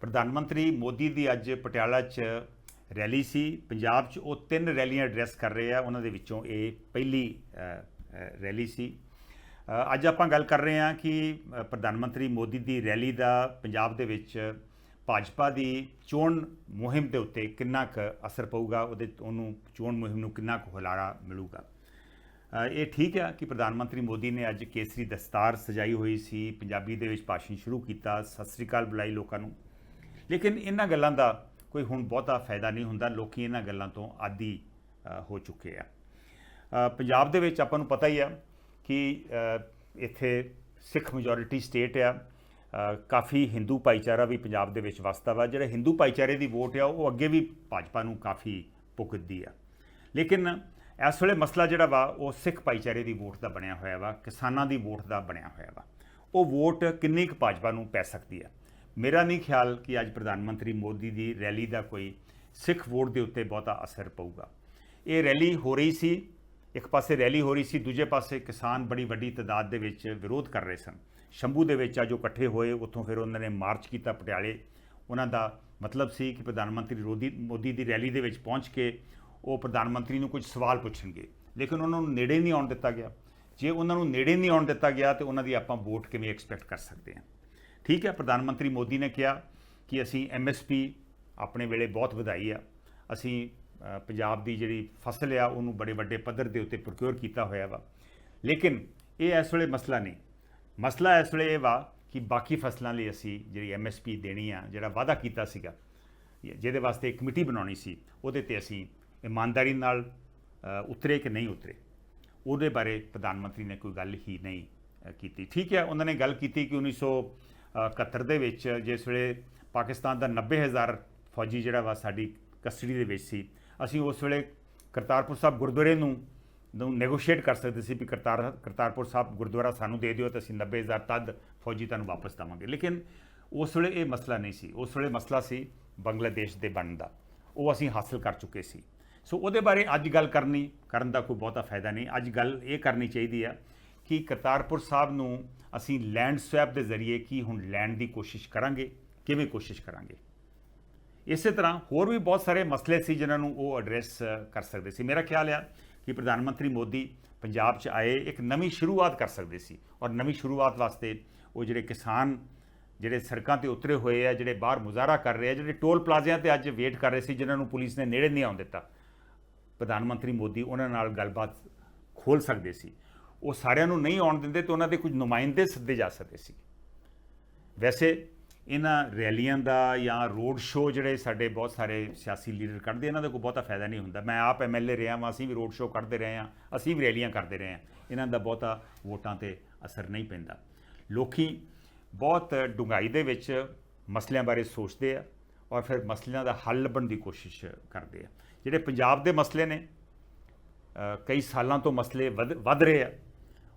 ਪ੍ਰਧਾਨ ਮੰਤਰੀ ਮੋਦੀ ਦੀ ਅੱਜ ਪਟਿਆਲਾ 'ਚ ਰੈਲੀ ਸੀ। ਪੰਜਾਬ 'ਚ ਉਹ ਤਿੰਨ ਰੈਲੀਆਂ ਐਡਰੈਸ ਕਰ ਰਹੇ ਆ। ਉਹਨਾਂ ਦੇ ਵਿੱਚੋਂ ਇਹ ਪਹਿਲੀ ਰੈਲੀ ਸੀ। ਅੱਜ ਆਪਾਂ ਗੱਲ ਕਰ ਰਹੇ ਹਾਂ ਕਿ ਪ੍ਰਧਾਨ ਮੰਤਰੀ ਮੋਦੀ ਦੀ ਰੈਲੀ ਦਾ ਪੰਜਾਬ ਦੇ ਵਿੱਚ ਭਾਜਪਾ ਦੀ ਚੋਣ ਮੁਹਿੰਮ ਦੇ ਉੱਤੇ ਕਿੰਨਾ ਕੁ ਅਸਰ ਪਊਗਾ? ਉਹਦੇ, ਉਹਨੂੰ ਚੋਣ ਮੁਹਿੰਮ ਨੂੰ ਕਿੰਨਾ ਕੁ ਹੁਲਾਰਾ ਮਿਲੂਗਾ? ਇਹ ਠੀਕ ਹੈ ਕਿ ਪ੍ਰਧਾਨ ਮੰਤਰੀ ਮੋਦੀ ਨੇ ਅੱਜ ਕੇਸਰੀ ਦਸਤਾਰ ਸਜਾਈ ਹੋਈ ਸੀ। ਪੰਜਾਬੀ ਦੇ ਵਿੱਚ ਭਾਸ਼ਣ ਸ਼ੁਰੂ ਕੀਤਾ। ਸਤਿ ਸ੍ਰੀ ਅਕਾਲ ਬੁਲਾਈ ਲੋਕਾਂ ਨੂੰ। ਲੇਕਿਨ ਇਹਨਾਂ ਗੱਲਾਂ ਦਾ ਕੋਈ ਹੁਣ ਬਹੁਤਾ ਫਾਇਦਾ ਨਹੀਂ ਹੁੰਦਾ। ਲੋਕੀ ਇਹਨਾਂ ਗੱਲਾਂ ਤੋਂ ਆਦੀ ਹੋ ਚੁੱਕੇ ਆ। ਪੰਜਾਬ ਦੇ ਵਿੱਚ ਆਪਾਂ ਨੂੰ ਪਤਾ ਹੀ ਆ ਕਿ ਇੱਥੇ ਸਿੱਖ ਮੈਜੋਰਿਟੀ ਸਟੇਟ ਆ। ਕਾਫੀ ਹਿੰਦੂ ਭਾਈਚਾਰਾ ਵੀ ਪੰਜਾਬ ਦੇ ਵਿੱਚ ਵਸਦਾ ਵਾ। ਜਿਹੜੇ ਹਿੰਦੂ ਭਾਈਚਾਰੇ ਦੀ ਵੋਟ ਆ, ਉਹ ਅੱਗੇ ਵੀ ਭਾਜਪਾ ਨੂੰ ਕਾਫੀ ਭੁਗਤਦੀ ਆ। ਲੇਕਿਨ ਇਸ ਵੇਲੇ ਮਸਲਾ ਜਿਹੜਾ ਵਾ, ਉਹ ਸਿੱਖ ਭਾਈਚਾਰੇ ਦੀ ਵੋਟ ਦਾ ਬਣਿਆ ਹੋਇਆ ਵਾ, ਕਿਸਾਨਾਂ ਦੀ ਵੋਟ ਦਾ ਬਣਿਆ ਹੋਇਆ ਵਾ। ਉਹ ਵੋਟ ਕਿੰਨੀ ਕੁ ਭਾਜਪਾ ਨੂੰ ਪੈ ਸਕਦੀ ਆ? ਮੇਰਾ ਨਹੀਂ ਖਿਆਲ ਕਿ ਅੱਜ ਪ੍ਰਧਾਨ ਮੰਤਰੀ ਮੋਦੀ ਦੀ ਰੈਲੀ ਦਾ ਕੋਈ ਸਿੱਖ ਵੋਟ ਦੇ ਉੱਤੇ ਬਹੁਤਾ ਅਸਰ ਪਊਗਾ। ਇਹ ਰੈਲੀ ਹੋ ਰਹੀ ਸੀ, ਇੱਕ ਪਾਸੇ ਰੈਲੀ ਹੋ ਰਹੀ ਸੀ, ਦੂਜੇ ਪਾਸੇ ਕਿਸਾਨ ਬੜੀ ਵੱਡੀ ਤਾਦਾਦ ਦੇ ਵਿੱਚ ਵਿਰੋਧ ਕਰ ਰਹੇ ਸਨ। ਸ਼ੰਭੂ ਦੇ ਵਿੱਚ ਅੱਜ ਉਹ ਇਕੱਠੇ ਹੋਏ, ਉੱਥੋਂ ਫਿਰ ਉਹਨਾਂ ਨੇ ਮਾਰਚ ਕੀਤਾ ਪਟਿਆਲੇ। ਉਹਨਾਂ ਦਾ ਮਤਲਬ ਸੀ ਕਿ ਪ੍ਰਧਾਨ ਮੰਤਰੀ ਰੋਦੀ, ਮੋਦੀ ਦੀ ਰੈਲੀ ਦੇ ਵਿੱਚ ਪਹੁੰਚ ਕੇ ਉਹ ਪ੍ਰਧਾਨ ਮੰਤਰੀ ਨੂੰ ਕੁਝ ਸਵਾਲ ਪੁੱਛਣਗੇ। ਲੇਕਿਨ ਉਹਨਾਂ ਨੂੰ ਨੇੜੇ ਨਹੀਂ ਆਉਣ ਦਿੱਤਾ ਗਿਆ। ਜੇ ਉਹਨਾਂ ਨੂੰ ਨੇੜੇ ਨਹੀਂ ਆਉਣ ਦਿੱਤਾ ਗਿਆ, ਤੇ ਉਹਨਾਂ ਦੀ ਆਪਾਂ ਵੋਟ ਕਿਵੇਂ ਐਕਸਪੈਕਟ ਕਰ ਸਕਦੇ ਹਾਂ? ਠੀਕ ਹੈ, ਪ੍ਰਧਾਨ ਮੰਤਰੀ ਮੋਦੀ ਨੇ ਕਿਹਾ ਕਿ ਅਸੀਂ ਐਮਐਸਪੀ ਆਪਣੇ ਵੇਲੇ ਬਹੁਤ ਵਧਾਈ ਆ। ਅਸੀਂ ਪੰਜਾਬ ਦੀ ਜਿਹੜੀ ਫਸਲ ਆ, ਉਹਨੂੰ ਬੜੇ ਵੱਡੇ ਪੱਧਰ ਦੇ ਉੱਤੇ ਪ੍ਰੋਕਿਉਰ ਕੀਤਾ ਹੋਇਆ ਵਾ। ਲੇਕਿਨ ਇਹ ਇਸ ਵੇਲੇ ਮਸਲਾ ਨਹੀਂ। ਮਸਲਾ ਇਸ ਵੇਲੇ ਇਹ ਵਾ ਕਿ ਬਾਕੀ ਫਸਲਾਂ ਲਈ ਅਸੀਂ ਜਿਹੜੀ ਐਮਐਸਪੀ ਦੇਣੀ ਆ, ਜਿਹੜਾ ਵਾਅਦਾ ਕੀਤਾ ਸੀਗਾ, ਜਿਹਦੇ ਵਾਸਤੇ ਇੱਕ ਕਮੇਟੀ ਬਣਾਉਣੀ ਸੀ, ਉਹਦੇ ਤੇ ਅਸੀਂ ਇਮਾਨਦਾਰੀ ਨਾਲ ਉਤਰੇ ਕਿ ਨਹੀਂ ਉਤਰੇ। ਉਹਦੇ ਬਾਰੇ ਪ੍ਰਧਾਨ ਮੰਤਰੀ ਨੇ ਕੋਈ ਗੱਲ ਹੀ ਨਹੀਂ ਕੀਤੀ। ਠੀਕ ਹੈ, ਉਹਨਾਂ ਨੇ ਗੱਲ ਕੀਤੀ ਕਿ 1971 ਦੇ ਵਿੱਚ ਜਿਸ ਵੇਲੇ ਪਾਕਿਸਤਾਨ ਦਾ 90000 ਫੌਜੀ ਜਿਹੜਾ ਵਾ ਸਾਡੀ ਕਸਟਡੀ ਦੇ ਵਿੱਚ ਸੀ, ਅਸੀਂ ਉਸ ਵੇਲੇ ਕਰਤਾਰਪੁਰ ਸਾਹਿਬ ਗੁਰਦੁਆਰੇ ਨੂੰ ਨੂੰ ਨੈਗੋਸ਼ੀਏਟ ਕਰ ਸਕਦੇ ਸੀ ਵੀ ਕਰਤਾਰ, ਕਰਤਾਰਪੁਰ ਸਾਹਿਬ ਗੁਰਦੁਆਰਾ ਸਾਨੂੰ ਦੇ ਦਿਓ ਤਾਂ ਅਸੀਂ 90000 ਤਦ ਫੌਜੀ ਤੁਹਾਨੂੰ ਵਾਪਸ ਦੇਵਾਂਗੇ। ਲੇਕਿਨ ਉਸ ਵੇਲੇ ਇਹ ਮਸਲਾ ਨਹੀਂ ਸੀ। ਉਸ ਵੇਲੇ ਮਸਲਾ ਸੀ ਬੰਗਲਾਦੇਸ਼ ਦੇ ਬਣਨ ਦਾ। ਉਹ ਅਸੀਂ ਹਾਸਲ ਕਰ ਚੁੱਕੇ ਸੀ। ਸੋ ਉਹਦੇ ਬਾਰੇ ਅੱਜ ਗੱਲ ਕਰਨੀ, ਕਰਨ ਦਾ ਕੋਈ ਬਹੁਤਾ ਫਾਇਦਾ ਨਹੀਂ। ਅੱਜ ਗੱਲ ਇਹ ਕਰਨੀ ਚਾਹੀਦੀ ਆ ਕਿ ਕਰਤਾਰਪੁਰ ਸਾਹਿਬ ਨੂੰ ਅਸੀਂ ਲੈਂਡ ਸਵੈਪ ਦੇ ਜ਼ਰੀਏ ਕੀ ਹੁਣ ਲੈਂਡ ਦੀ ਕੋਸ਼ਿਸ਼ ਕਰਾਂਗੇ, ਕਿਵੇਂ ਕੋਸ਼ਿਸ਼ ਕਰਾਂਗੇ? ਇਸੇ ਤਰ੍ਹਾਂ ਹੋਰ ਵੀ ਬਹੁਤ ਸਾਰੇ ਮਸਲੇ ਸੀ ਜਿਨ੍ਹਾਂ ਨੂੰ ਉਹ ਐਡਰੈਸ ਕਰ ਸਕਦੇ ਸੀ। ਮੇਰਾ ਖਿਆਲ ਆ ਕਿ ਪ੍ਰਧਾਨ ਮੰਤਰੀ ਮੋਦੀ ਪੰਜਾਬ 'ਚ ਆਏ, ਇੱਕ ਨਵੀਂ ਸ਼ੁਰੂਆਤ ਕਰ ਸਕਦੇ ਸੀ ਔਰ ਨਵੀਂ ਸ਼ੁਰੂਆਤ ਵਾਸਤੇ ਉਹ ਜਿਹੜੇ ਕਿਸਾਨ, ਜਿਹੜੇ ਸੜਕਾਂ ਤੇ ਉਤਰੇ ਹੋਏ ਆ, ਜਿਹੜੇ ਬਾਹਰ ਮੁਜ਼ਾਹਰਾ ਕਰ ਰਹੇ ਆ, ਜਿਹੜੇ ਟੋਲ ਪਲਾਜ਼ਿਆਂ ਤੇ ਅੱਜ ਵੇਟ ਕਰ ਰਹੇ ਸੀ, ਜਿਨ੍ਹਾਂ ਨੂੰ ਪੁਲਿਸ ਨੇ ਨੇੜੇ ਨਹੀਂ ਆਉਣ ਦਿੱਤਾ। ਪ੍ਰਧਾਨ ਮੰਤਰੀ ਮੋਦੀ ਉਹਨਾਂ ਨਾਲ ਗੱਲਬਾਤ ਖੋਲ ਸਕਦੇ ਸੀ। ਉਹ ਸਾਰਿਆਂ ਨੂੰ ਨਹੀਂ ਆਉਣ ਦਿੰਦੇ ਤੇ ਉਹਨਾਂ ਦੇ ਕੁਝ ਨੁਮਾਇੰਦੇ ਸੱਦੇ ਜਾ ਸਕਦੇ ਸੀ। ਵੈਸੇ ਇਹਨਾਂ ਰੈਲੀਆਂ ਦਾ ਜਾਂ ਰੋਡ ਸ਼ੋਅ ਜਿਹੜੇ ਸਾਡੇ ਬਹੁਤ ਸਾਰੇ ਸਿਆਸੀ ਲੀਡਰ ਕੱਢਦੇ, ਇਹਨਾਂ ਦਾ ਕੋਈ ਬਹੁਤਾ ਫਾਇਦਾ ਨਹੀਂ ਹੁੰਦਾ। ਮੈਂ ਆਪ ਐਮਐਲਏ ਰਿਹਾ ਵਾਂ, ਅਸੀਂ ਵੀ ਰੋਡ ਸ਼ੋਅ ਕੱਢਦੇ ਰਹੇ ਹਾਂ, ਅਸੀਂ ਵੀ ਰੈਲੀਆਂ ਕਰਦੇ ਰਹੇ ਹਾਂ। ਇਹਨਾਂ ਦਾ ਬਹੁਤਾ ਵੋਟਾਂ ਤੇ ਅਸਰ ਨਹੀਂ ਪੈਂਦਾ। ਲੋਕੀ ਬਹੁਤ ਡੂੰਘਾਈ ਦੇ ਵਿੱਚ ਮਸਲਿਆਂ ਬਾਰੇ ਸੋਚਦੇ ਆ ਔਰ ਫਿਰ ਮਸਲਿਆਂ ਦਾ ਹੱਲ ਲੱਭਣ ਦੀ ਕੋਸ਼ਿਸ਼ ਕਰਦੇ ਆ। ਜਿਹੜੇ ਪੰਜਾਬ ਦੇ ਮਸਲੇ ਨੇ ਕਈ ਸਾਲਾਂ ਤੋਂ ਮਸਲੇ ਵਧ, ਵੱਧ ਰਹੇ ਆ।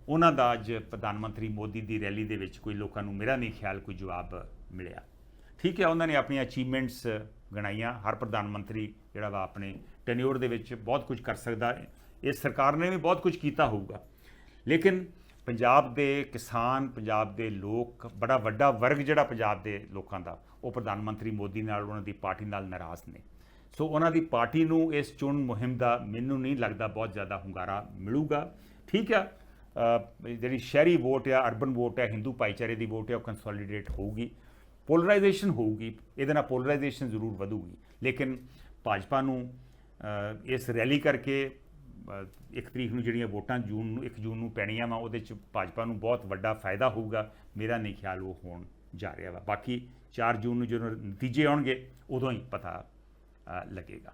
ਉਹਨਾਂ ਦਾ ਅੱਜ ਪ੍ਰਧਾਨ ਮੰਤਰੀ ਮੋਦੀ ਦੀ ਰੈਲੀ ਦੇ ਵਿੱਚ ਕੋਈ ਲੋਕਾਂ ਨੂੰ ਮੇਰਾ ਨਹੀਂ ਖਿਆਲ, ਕੋਈ ਜਵਾਬ ਮਿਲਿਆ। ਠੀਕ ਹੈ, ਉਹਨਾਂ ਨੇ ਆਪਣੀਆਂ ਅਚੀਵਮੈਂਟਸ ਗਣਾਈਆਂ। ਹਰ ਪ੍ਰਧਾਨ ਮੰਤਰੀ ਜਿਹੜਾ ਵਾ ਆਪਣੇ ਟੈਨਿਓਰ ਦੇ ਵਿੱਚ ਬਹੁਤ ਕੁਝ ਕਰ ਸਕਦਾ ਹੈ। ਇਸ ਸਰਕਾਰ ਨੇ ਵੀ ਬਹੁਤ ਕੁਝ ਕੀਤਾ ਹੋਊਗਾ। ਲੇਕਿਨ ਪੰਜਾਬ ਦੇ ਕਿਸਾਨ, ਪੰਜਾਬ ਦੇ ਲੋਕ, ਬੜਾ ਵੱਡਾ ਵਰਗ ਜਿਹੜਾ ਪੰਜਾਬ ਦੇ ਲੋਕਾਂ ਦਾ, ਉਹ ਪ੍ਰਧਾਨ ਮੰਤਰੀ ਮੋਦੀ ਨਾਲ, ਉਹਨਾਂ ਦੀ ਪਾਰਟੀ ਨਾਲ ਨਾਰਾਜ਼ ਨੇ। ਸੋ ਉਹਨਾਂ ਦੀ ਪਾਰਟੀ ਨੂੰ ਇਸ ਚੋਣ ਮੁਹਿੰਮ ਦਾ ਮੈਨੂੰ ਨਹੀਂ ਲੱਗਦਾ ਬਹੁਤ ਜ਼ਿਆਦਾ ਹੁੰਗਾਰਾ ਮਿਲੂਗਾ। ਠੀਕ ਆ ਜਿਹੜੀ ਸ਼ਹਿਰੀ ਵੋਟ ਆ ਅਰਬਨ ਵੋਟ ਆ ਹਿੰਦੂ ਭਾਈਚਾਰੇ ਦੀ ਵੋਟ ਆ, ਉਹ ਕੰਸੋਲੀਡੇਟ ਹੋਊਗੀ। ਪੋਲਰਾਈਜੇਸ਼ਨ ਹੋਊਗੀ, ਇਹਦੇ ਨਾਲ ਪੋਲਰਾਈਜੇਸ਼ਨ ਜ਼ਰੂਰ ਵਧੂਗੀ। ਲੇਕਿਨ ਭਾਜਪਾ ਨੂੰ ਇਸ ਰੈਲੀ ਕਰਕੇ ਇੱਕ ਤਰੀਕ ਨੂੰ ਜਿਹੜੀਆਂ ਵੋਟਾਂ ਜੂਨ ਨੂੰ 1 ਜੂਨ ਨੂੰ ਪੈਣੀਆਂ ਵਾ, ਉਹਦੇ ਚ ਭਾਜਪਾ ਨੂੰ ਬਹੁਤ ਵੱਡਾ ਫਾਇਦਾ ਹੋਊਗਾ। ਮੇਰਾ ਨਹੀਂ ਖਿਆਲ ਉਹ ਹੋਣ ਜਾ ਰਿਹਾ ਵਾ। ਬਾਕੀ 4 ਜੂਨ ਨੂੰ ਜਦੋਂ ਨਤੀਜੇ ਆਉਣਗੇ, ਉਦੋਂ ਹੀ ਪਤਾ ਲੱਗੇਗਾ।